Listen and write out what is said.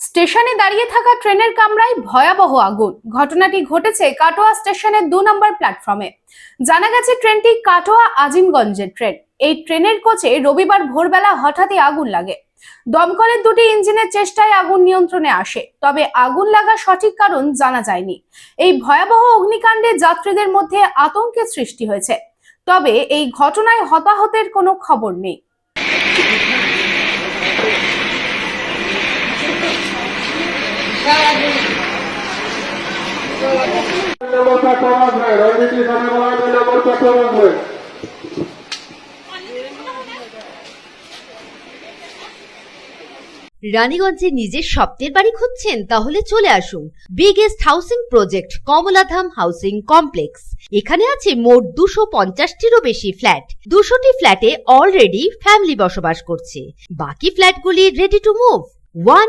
স্টেশনে দাঁড়িয়ে থাকা ট্রেনের কামরায় ভয়াবহ আগুন। ঘটনাটি ঘটেছে কাটোয়া স্টেশনের দু নম্বর প্ল্যাটফর্মে। জানা গেছে ট্রেনটি কাটোয়া আজিমগঞ্জের ট্রেন। এই ট্রেনের কোচে রবিবার ভোরবেলা হঠাৎই আগুন লাগে। দমকলের দুটি ইঞ্জিনের চেষ্টায় আগুন নিয়ন্ত্রণে আসে। তবে আগুন লাগার সঠিক কারণ জানা যায়নি। এই ভয়াবহ অগ্নিকাণ্ডে যাত্রীদের মধ্যে আতঙ্কের সৃষ্টি হয়েছে। তবে এই ঘটনায় হতাহতের কোনো খবর নেই। রানীগঞ্জে নিজের স্বপ্নের বাড়ি খুঁজছেন, তাহলে চলে আসুন। Biggest housing project Kamaladham housing complex এখানে আছে মোট দুশো পঞ্চাশটিরও বেশি ফ্ল্যাট দুশোটি ফ্ল্যাটে অলরেডি ফ্যামিলি বসবাস করছে। বাকি ফ্ল্যাটগুলি ready to move one